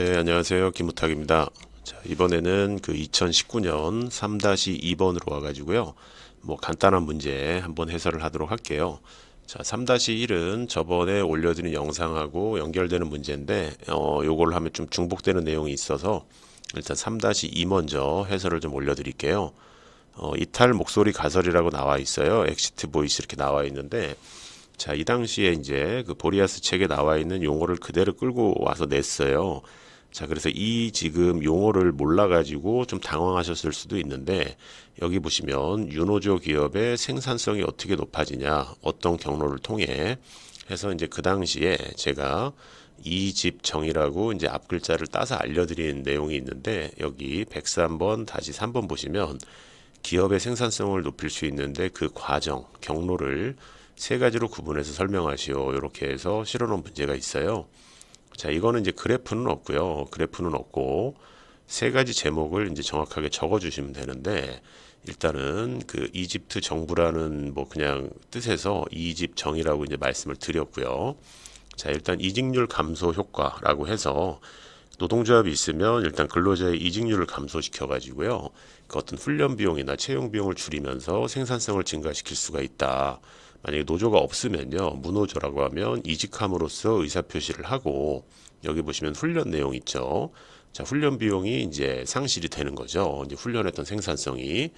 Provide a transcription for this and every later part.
네, 안녕하세요. 김우탁입니다. 자, 이번에는 그 2019년 3-2번으로 와가지고요. 뭐 간단한 문제 한번 해설을 하도록 할게요. 자, 3-1은 저번에 올려드린 영상하고 연결되는 문제인데, 어, 요걸 하면 좀 중복되는 내용이 있어서 일단 3-2 먼저 해설을 좀 올려드릴게요. 어, 이탈 목소리 가설이라고 나와 있어요. 엑시트 보이스 이렇게 나와 있는데, 자, 이 당시에 이제 그 보리아스 책에 나와 있는 용어를 그대로 끌고 와서 냈어요. 자, 그래서 이 지금 용어를 몰라가지고 좀 당황하셨을 수도 있는데, 여기 보시면 윤호조 기업의 생산성이 어떻게 높아지냐, 어떤 경로를 통해 해서 이제 그 당시에 제가 이 집 정의라고 이제 앞 글자를 따서 알려드린 내용이 있는데, 여기 103번 다시 3번 보시면 기업의 생산성을 높일 수 있는데 그 과정, 경로를 세 가지로 구분해서 설명하시오. 이렇게 해서 실어놓은 문제가 있어요. 자, 이거는 이제 그래프는 없고요. 그래프는 없고 세 가지 제목을 이제 정확하게 적어 주시면 되는데 일단은 그 이집트 정부라는 뭐 그냥 뜻에서 이집 정이라고 이제 말씀을 드렸고요. 자, 일단 이직률 감소 효과라고 해서 노동조합이 있으면 일단 근로자의 이직률을 감소시켜 가지고요. 그 어떤 훈련 비용이나 채용 비용을 줄이면서 생산성을 증가시킬 수가 있다. 만약에 노조가 없으면요 무노조라고 하면 이직함으로써 의사 표시를 하고 여기 보시면 훈련 내용 있죠. 자 훈련 비용이 이제 상실이 되는 거죠. 이제 훈련했던 생산성이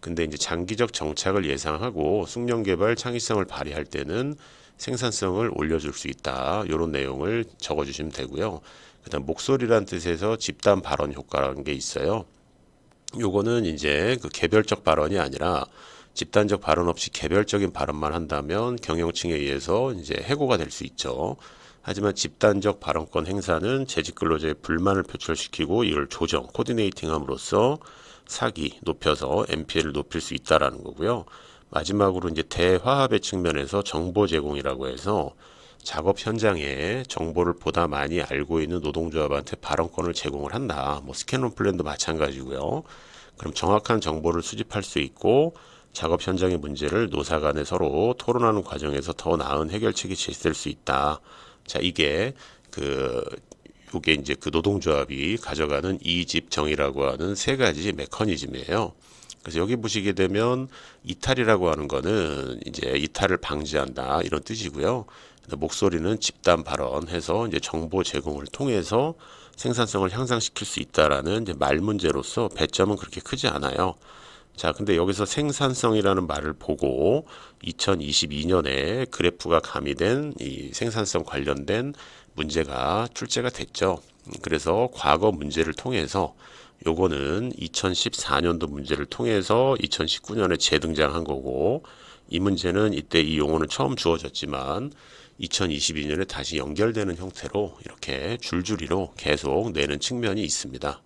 근데 이제 장기적 정착을 예상하고 숙련 개발 창의성을 발휘할 때는 생산성을 올려줄 수 있다. 이런 내용을 적어주시면 되고요. 그다음 목소리란 뜻에서 집단 발언 효과라는 게 있어요. 요거는 이제 그 개별적 발언이 아니라 집단적 발언 없이 개별적인 발언만 한다면 경영층에 의해서 이제 해고가 될 수 있죠. 하지만 집단적 발언권 행사는 재직 근로자의 불만을 표출시키고 이를 조정, 코디네이팅함으로써 사기 높여서 MPL을 높일 수 있다라는 거고요. 마지막으로 이제 대화합의 측면에서 정보 제공이라고 해서 작업 현장에 정보를 보다 많이 알고 있는 노동조합한테 발언권을 제공을 한다. 뭐 스캐논 플랜도 마찬가지고요. 그럼 정확한 정보를 수집할 수 있고 작업 현장의 문제를 노사 간에 서로 토론하는 과정에서 더 나은 해결책이 제시될 수 있다. 자, 이게 그 요게 이제 그 노동조합이 가져가는 이집 정의라고 하는 세 가지 메커니즘이에요. 그래서 여기 보시게 되면 이탈이라고 하는 거는 이제 이탈을 방지한다 이런 뜻이고요. 목소리는 집단 발언해서 이제 정보 제공을 통해서 생산성을 향상시킬 수 있다라는 이제 말 문제로서 배점은 그렇게 크지 않아요. 자, 근데 여기서 생산성이라는 말을 보고 2022년에 그래프가 가미된 이 생산성 관련된 문제가 출제가 됐죠. 그래서 과거 문제를 통해서 요거는 2014년도 문제를 통해서 2019년에 재등장한 거고 이 문제는 이때 이 용어는 처음 주어졌지만 2022년에 다시 연결되는 형태로 이렇게 줄줄이로 계속 내는 측면이 있습니다.